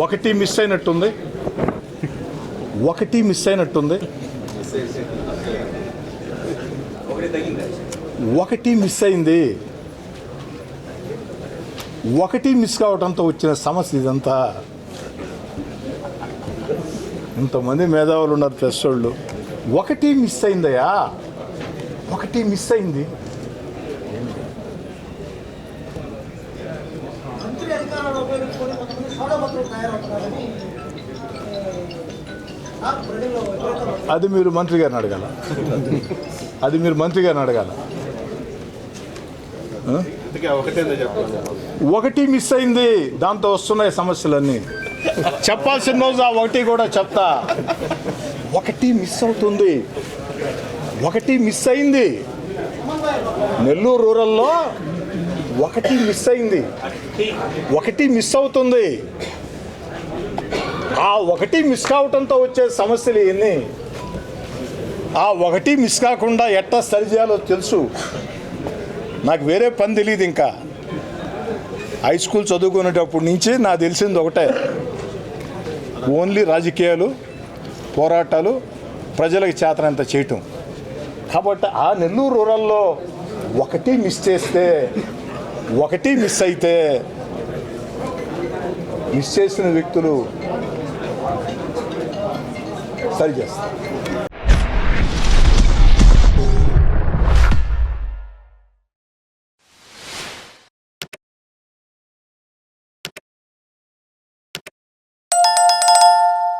ఒకటి మిస్ అయినట్టుంది. ఒకటి మిస్ అయినట్టుంది. ఒకటి మిస్ అయింది. ఒకటి మిస్ కావడంతో వచ్చిన సమస్య ఇదంతా. ఇంతమంది మేధావులు ఉన్నారు ప్రెస్ వాళ్ళు ఒకటి మిస్ అయిందయ్యా. ఒకటి మిస్ అయింది. అధికారాలు ఉపయోగించుకొని కొంతమంది సోడా మంత్రులు తయారవుతున్నారని అది మీరు మంత్రి గారిని అడగాల? అది మీరు మంత్రి గారిని అడగాల? ఒకటి మిస్ అయింది. దాంతో వస్తున్నాయి సమస్యలన్నీ. చెప్పాల్సిన రోజు ఆ ఒకటి కూడా చెప్తా. ఒకటి మిస్ అవుతుంది. ఒకటి మిస్ అయింది. నెల్లూరు రూరల్లో ఒకటి మిస్ అయింది. ఒకటి మిస్ అవుతుంది. ఆ ఒకటి మిస్ కావటంతో వచ్చే సమస్యలు ఎన్ని? ఆ ఒకటి మిస్ కాకుండా ఎట్టా సరి చేయాలో తెలుసు. నాకు వేరే పని తెలియదు ఇంకా. హై స్కూల్ చదువుకునేటప్పటి నుంచి నాకు తెలిసింది ఒకటే. ఓన్లీ రాజకీయాలు పోరాటాలు ప్రజలకు చేతనంత చేయటం. కాబట్టి ఆ నెల్లూరు రూరల్లో ఒకటి మిస్ చేస్తే ఒకటి మిస్ అయితే మిస్ చేసిన వ్యక్తులు సరి చేస్తారు.